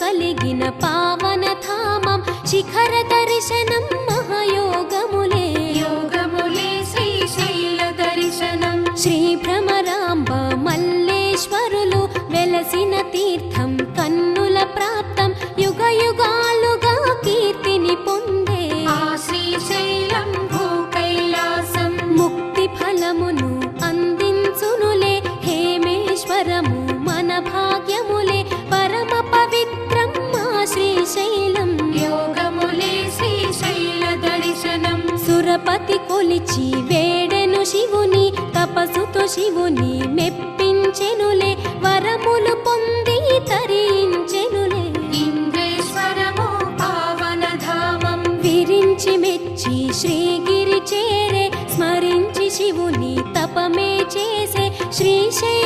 కలిగిన పావన ధామం శిఖర దర్శనం మహయోగములే. యోగములే శ్రీశైల దర్శనం. శ్రీ భ్రమరాంబ మల్లేశ్వరులు వెలసిన తీర్థం కొలిచి వేడెను శివుని తపసుతో శివుని మెప్పించెనులే వరములు పొంది తరించెనులే. ఇంద్రేశ్వరము పావనధామం విరించి మెచ్చి శ్రీగిరి చేరే స్మరించి శివుని తపమే చేసే శ్రీశైలేశుని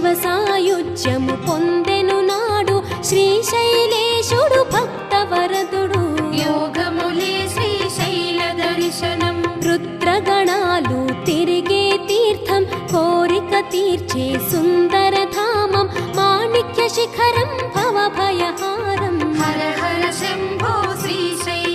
శివ సాయుధ్యము పొందెను నాడు శ్రీశైలేశుడు భక్తవరదుడు. యోగములే శ్రీశైల దర్శనం. రుద్రగణాలు తిరిగే తీర్థం కోరిక తీర్చే సుందర ధామం మాణిక్య శిఖరం భవభయహారం హర హర శంభో శ్రీశైలేశ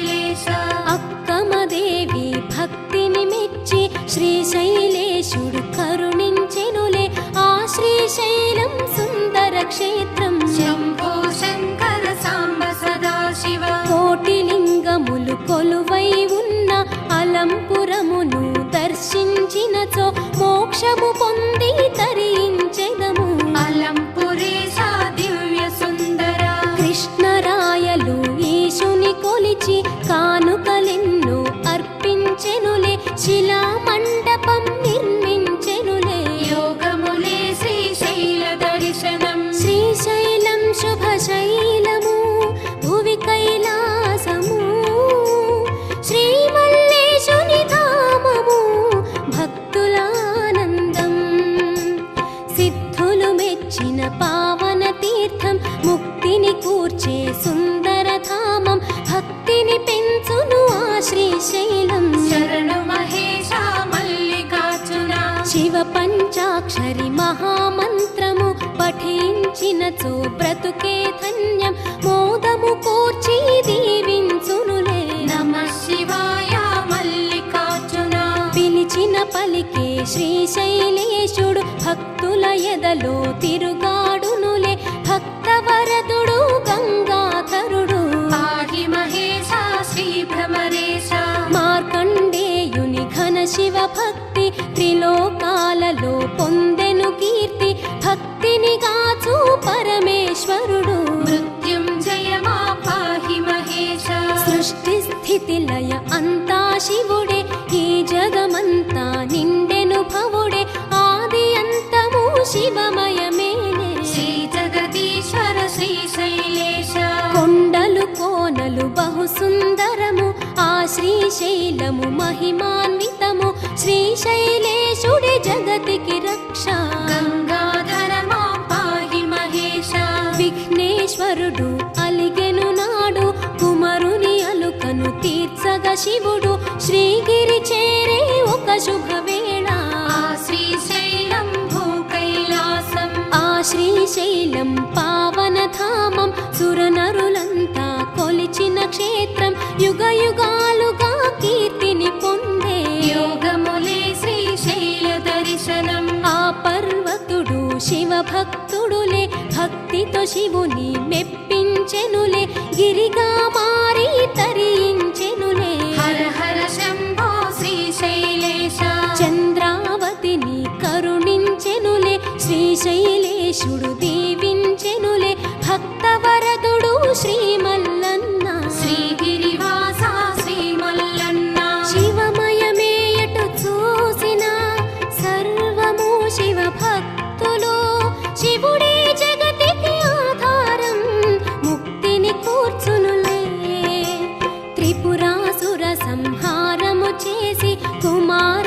దర్శించినచో మోక్షము పొంది తరించెదము. అలంపురేశ దివ్య సుందర. కృష్ణరాయలు ఈశుని కొలిచి కానుకలెన్నో అర్పించెనులే శిలా మండపం శివ పంచాక్షరి మహామంత్రము పఠించినచో బ్రతుకే ధన్యం. మోదము కూర్చి దీవించునులే. నమ శివాయ మల్లికార్జున. పిలిచిన పలికే శ్రీశైలేశుడు భక్తుల ఎదలో తిరుగాడునులే. భక్తవరదుడు సుందరము ఆ శ్రీశైలము మహిమాన్వితము. శ్రీశైలేశుడి జగతికి రక్ష. గంగాధర మా పాహి మహేశ. విఘ్నేశ్వరుడు అలిగెను నాడు కుమరుని అలుకను తీర్చగ శివుడు. శ్రీగిరి చేరే ఒక శుభవేళ. శ్రీశైలం భూ కైలాసం. ఆ శ్రీశైలం పావనధామం క్షేత్రం యుగ యుగాలుగా కీర్తిని పొందే యోగములే శ్రీశైల దర్శనం. ఆ పర్వతుడు శివ భక్తుడులే భక్తితో శివుని మెప్పించెనులే గిరిగా మారి తరించెనులే. హర హర శంభో శ్రీశైలేశ. చంద్రావతిని కరుణించెనులే శ్రీశైలేశుడు దీవించెనులే భక్తవరదుడు శ్రీమల్లన్న సంహారము చేసి కుమార్